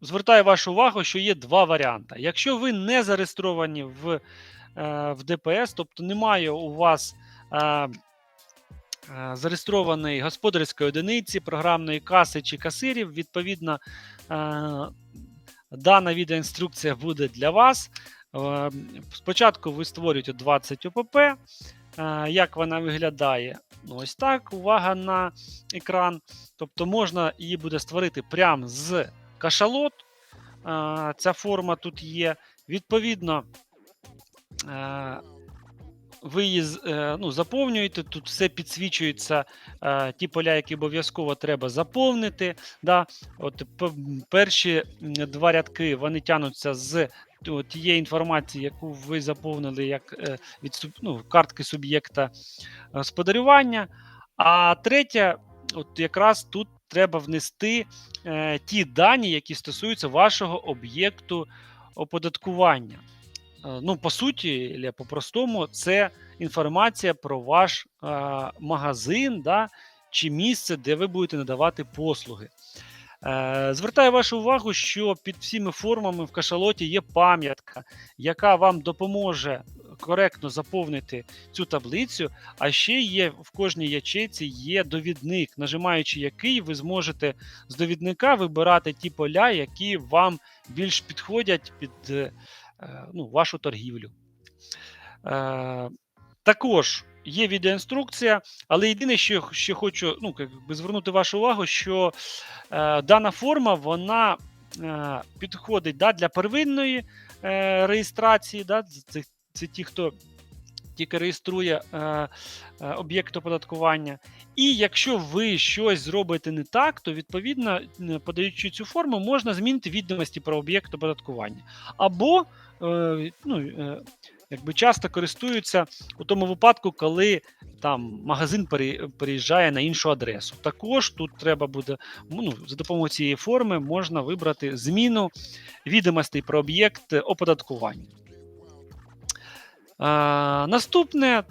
звертаю вашу увагу, що є два варіанти. Якщо ви не зареєстровані в, е, в ДПС, тобто немає у вас е, е, зареєстрованої господарської одиниці, програмної каси чи касирів, відповідно, дана відеоінструкція буде для вас. Спочатку ви створюєте 20 ОПП. Як вона виглядає? Ну, ось так. Увага на екран. Тобто можна її буде створити прямо з кашалот. Ця форма тут є. Відповідно, е, ви її е, ну, заповнюєте, тут все підсвічується, е, ті поля, які обов'язково треба заповнити. Да? От перші два рядки вони тягнуться з тієї інформації, яку ви заповнили як від ну, картки суб'єкта господарювання. А третя, от якраз тут треба внести е, ті дані, які стосуються вашого об'єкту оподаткування. Е, Ну, по суті, по-простому, це інформація про ваш е, магазин да, чи місце, де ви будете надавати послуги. Е, Звертаю вашу увагу, що під всіми формами в кашалоті є пам'ятка, яка вам допоможе коректно заповнити цю таблицю. А ще є в кожній ячейці є довідник, нажимаючи який ви зможете з довідника вибирати ті поля, які вам більш підходять під е, е, ну, вашу торгівлю. Е, також є відеоінструкція, але єдине, що ще хочу ну, як би звернути вашу увагу, що дана форма вона підходить да, для первинної реєстрації. Да, це, це ті, хто тільки реєструє е, е, об'єкт оподаткування. І якщо ви щось зробите не так, то відповідно, е, подаючи цю форму, можна змінити відомості про об'єкт оподаткування. Або е, ну, е, якби часто користуються у тому випадку, коли там магазин переїжджає на іншу адресу. Також тут треба буде ну, за допомогою цієї форми можна вибрати зміну відомостей про об'єкт оподаткування. Наступне